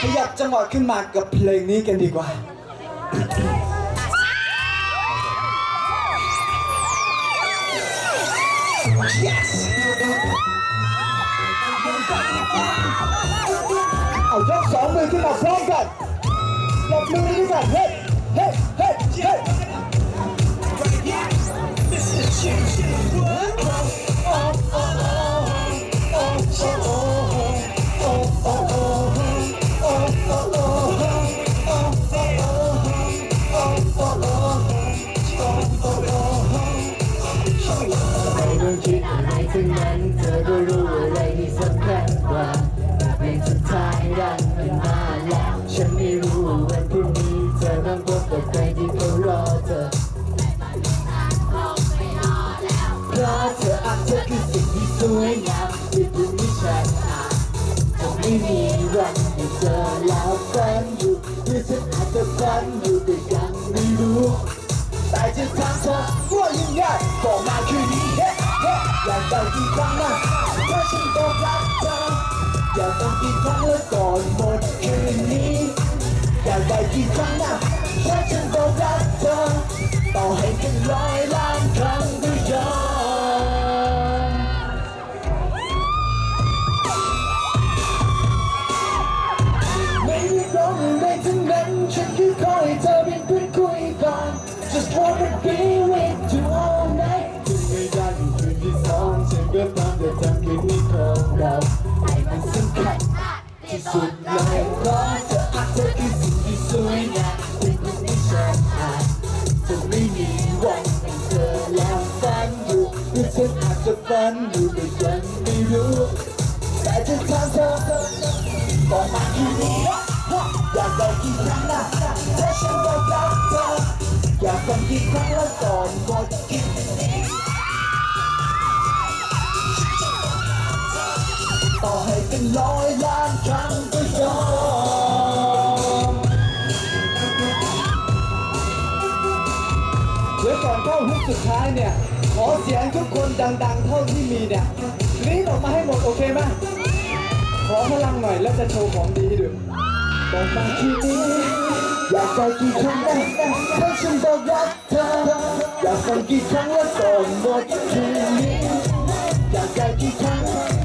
ขยับจังหวะขึ้นมากับเพลงนี้กันดีกว่าเอายกสองมือขึ้นมาพร้อมกันยกมือนี้กันเฮ้เฮ้ ต้องคิดอะไรทั้งนั้นเธอก็รู้อะไรที่สำคัญกว่าเพลงสุดท้ายดังขึ้นมาแล้วฉันไม่รู้ว่าวันพรุ่งนี้เธอต้องพบกับใครที่เขารอเธอเพราะเธออาจจะคือสิ่งที่สวยงามที่คุณไม่ใช่อาจจะไม่มีวันให้เจอแล้วฝันอยู่หรือฉันอาจจะฝันอยู่แต่ยังไม่รู้แต่จะทำเธอว่ายังไงบอกมาคืนนี้เฮ้เฮ้อ ได้กี่ครั้งนะเพราะฉันบอกรักเธออยากต้องกี่ครั้งแล้วก่อนหมดคืนนี้อยากได้กี่ครั้งนะเพราะฉันบอกรักเธอต่อให้กันร้อยล้านครั้งก็ยอมไม่ได้ร้องอะไรทั้งนั้นฉันค่ขอให้เธอ องฉันก็พร้อมจะทำคืนนี้ของเราให้มันสำคัญที่สุดเลยเพราะเธออาจจะคือสิ่งที่สวยงามที่คุณไม่ใช่อาจจะไม่มีวันให้เธอแล้วฝันอยู่หรือฉันอาจจะฝันอยู่แต่ยังไม่รู้แต่จะทำเธอบอมาคืนนี้อยากได้กี่ครั้งนะเพราฉันบอกรักเธออยากฟังกี่ครั้งแล้วก่อนหมดคืน ต่อให้เป็นร้อยล้านครั้งก็ยอมเดี๋ยวก่อนเข้าฮุกสุดท้ายเนี่ย ขอเสียงทุกคนดังๆ เท่าที่มีเนี่ยกรี๊ดออกมาให้หมดโอเคไหมขอพลังหน่อยแล้วจะโชว์ของดีให้ดูบอกมาทีนี้อยากได้กี่ครั้งนะให้ฉันบอกรักเธออยากฟังกี่ครั้งแล้วก่อนหมดคืนนี้อยากได้กี่ครั้ง